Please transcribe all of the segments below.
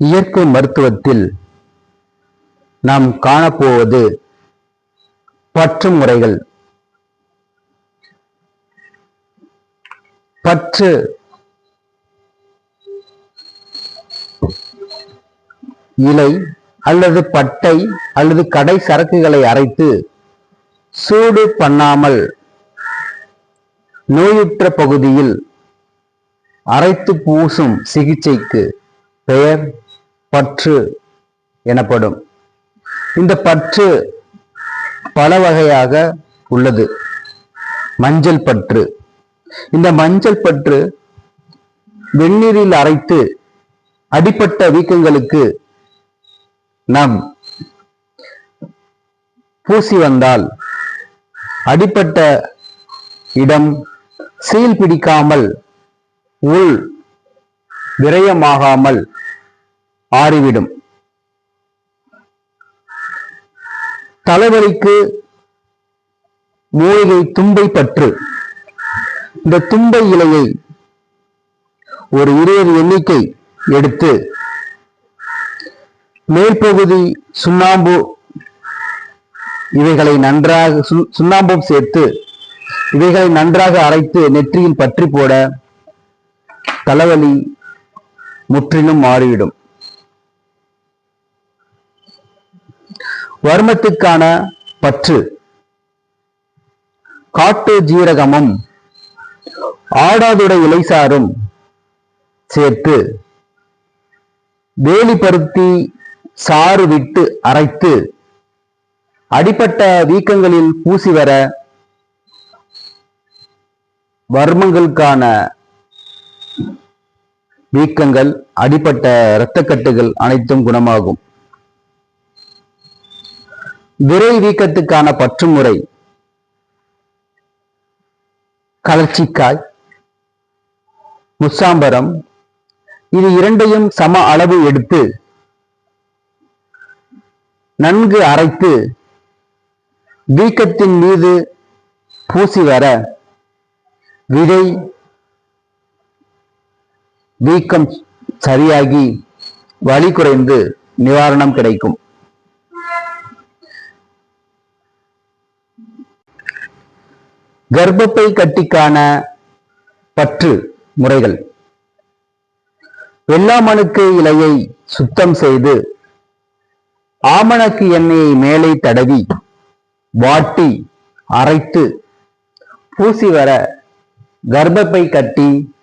இயற்கை மருத்துவத்தில் நாம் காணப்போவது பற்று முறைகள். பற்று இலை அல்லது பட்டை அல்லது கடை சரக்குகளை அரைத்து சூடு பண்ணாமல் நோயுற்ற பகுதியில் அரைத்து பூசும் சிகிச்சைக்கு பெயர் பற்று எனப்படும். இந்த பற்று பல வகையாக உள்ளது. மஞ்சள் பற்று. இந்த மஞ்சள் பற்று வெந்நீரில் அரைத்து அடிப்பட்ட வீக்கங்களுக்கு நாம் பூசி வந்தால் அடிப்பட்ட இடம் சீல் பிடிக்காமல் உள் விரயமாகாமல் ஆறிவிடும். தலைவலிக்கு மூலிகை தும்பை பற்று. இந்த தும்பை இலையை ஒரு இருபது எண்ணிக்கை எடுத்து மேற்பகுதி சுண்ணாம்பு இவைகளை நன்றாக சு- சுண்ணாம்பும் சேர்த்து இவைகளை நன்றாக அரைத்து நெற்றியில் பற்றி போட தலைவலி முற்றிலும் மாறிவிடும். வர்மத்துக்கான பற்று. காட்டு ஜீரகமும் ஆடாதுடை இலைசாரும் சேர்த்து வேலி பருத்தி சாறு விட்டு அரைத்து அடிப்பட்ட வீக்கங்களில் பூசி வர வர்மங்களுக்கான வீக்கங்கள் அடிப்பட்ட இரத்தக்கட்டுகள் அனைத்தும் குணமாகும். விரை வீக்கத்துக்கான பற்று முறை கலர்ச்சிக்காய் முசாம்பரம் இது இரண்டையும் சம அளவு எடுத்து நன்கு அரைத்து வீக்கத்தின் மீது பூசி வர விதை வீக்கம் சரியாகி வலி குறைந்து நிவாரணம் கிடைக்கும். கர்ப்பப்பை கட்டிக்கான பற்று முறைகள். வெள்ளாமணுக்கு இலையை சுத்தம் செய்து ஆமணக்கு எண்ணெயை மேலே தடவி வாட்டி அரைத்து பூசி வர கர்ப்பப்பை கட்டி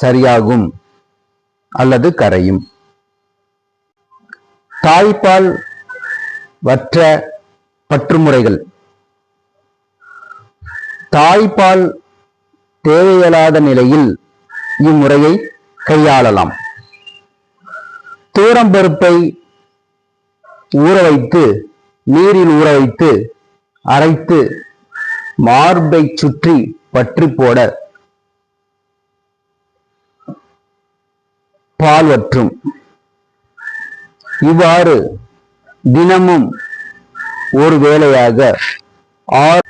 சரியாகும் அல்லது கரையும். தாய்ப்பால் வற்ற பற்றுமுறைகள் தாய்ப்பால் தேவையில்லாத நிலையில் இம்முறையை கையாளலாம். தூரம்பருப்பை ஊற வைத்து நீரில் ஊற வைத்து அரைத்து மார்பை சுற்றி பற்றி போட பால் வற்றும். இவ்வாறு தினமும் ஒரு வேளையாக ஆறு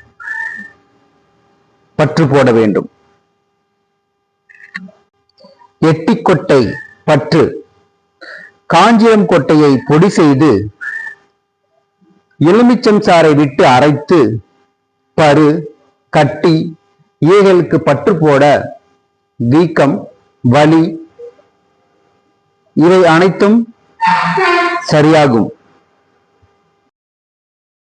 பற்று போட வேண்டும். எட்டிக்கொட்டை பற்று. காஞ்சிரம் கொட்டையை பொடி செய்து எலுமிச்சம் சாறை விட்டு அரைத்து பரு கட்டி ஈகளுக்கு பற்று போட வீக்கம் வலி இவை அனைத்தும் சரியாகும்.